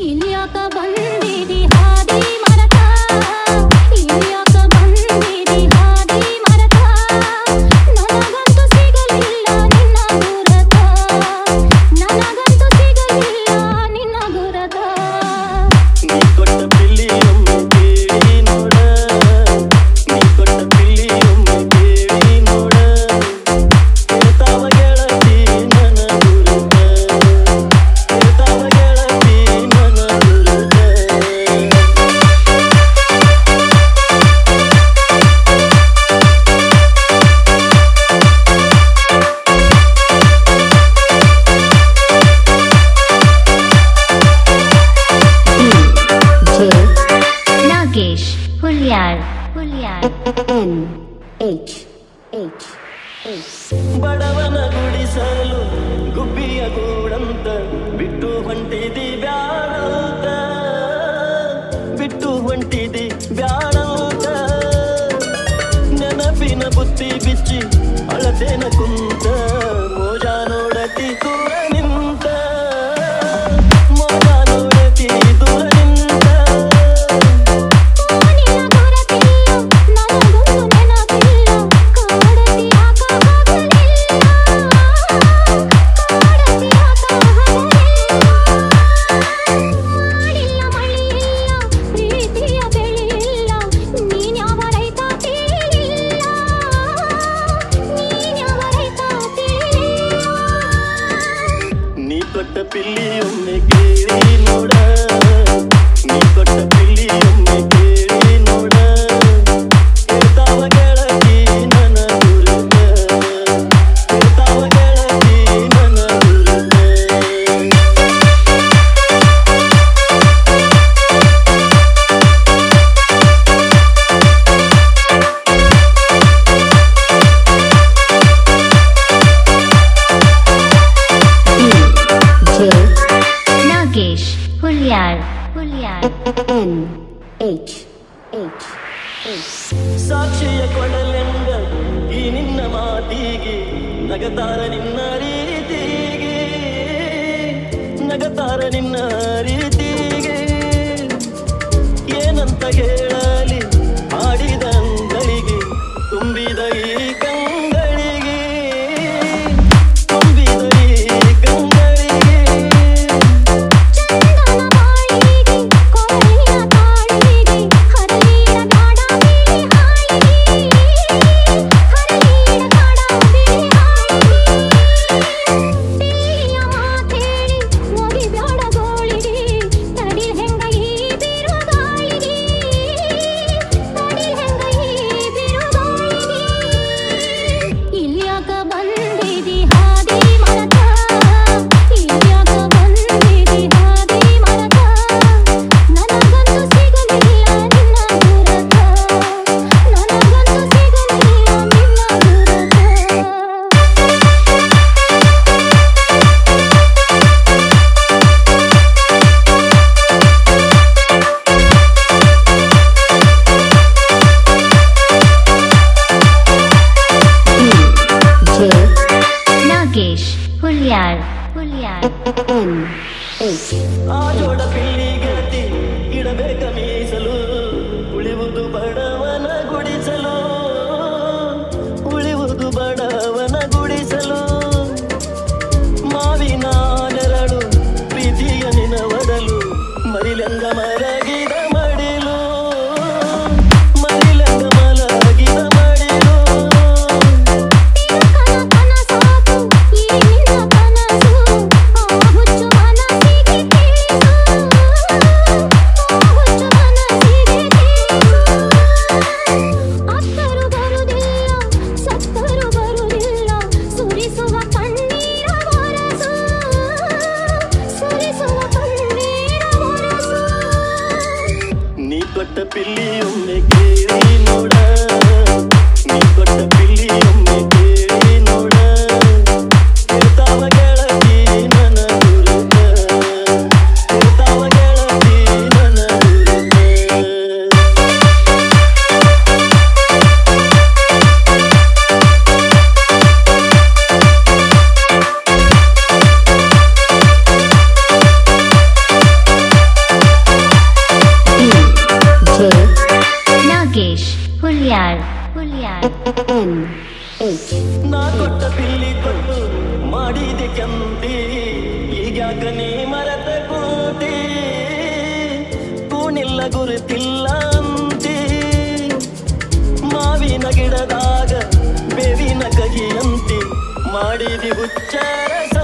ഇല്ലാത്ത ബന്ധിതി ಬಡವನ ಗುಡಿಸಲು ಗುಬ್ಬಿಯ ಕೂಡಂತ ಬಿಟ್ಟು ಹೊಂಟಿದಿ ಬ್ಯಾಡಂತ. ಬಿಟ್ಟು ಹೊಂಟಿದಿ ಬ್ಯಾಡಂತ. ನೆನಪಿನ ಬುತ್ತಿ ಬಿಚ್ಚಿ ಅಳತೆನ ಕುಂದ ಕೊಟ್ಟ ಪಿಲ್ಲಿಯೊಮ್ಮೆ ಕೇಳಿ ನೋಡ. ನೀ ಕೊಟ್ಟ ಪಿಲ್ಲಿಯೊಮ್ಮೆ ಸಾಕ್ಷಿಯ ಕೊಡಲೆಂದ ಈ ನಿನ್ನ ಮಾತಿಗೆ ನಗತಾರ ನಿನ್ನ ರೀತಿಗೆ. ನಗತಾರ ನಿನ್ನ ರೀತಿಗೆ. ಏನಂತ ಹೇಳ പുലിയാൾ പുലിയാൾ. உன்னை கேள்வி முட நீ கொட்ட ನಾ ಕೊಟ್ಟ ಬಿಲ್ಲಿ ಕೊಟ್ಟು ಮಾಡಿದೆ ಕಂತಿ ಈಗ್ಯಾಕ ನೀ ಮರೆತ ಕೂತಿ. ಕೂನಿಲ್ಲ ಗುರುತಿಲ್ಲ ಅಂತಿ. ಮಾವಿನ ಗಿಡದಾಗ ಬೇವಿನ ಕಹಿಯಂತಿ ಮಾಡಿದಿ ಹುಚ್ಚಾರ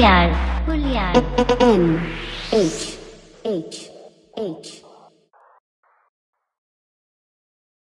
Juliar. Juliar. N. H. H. H.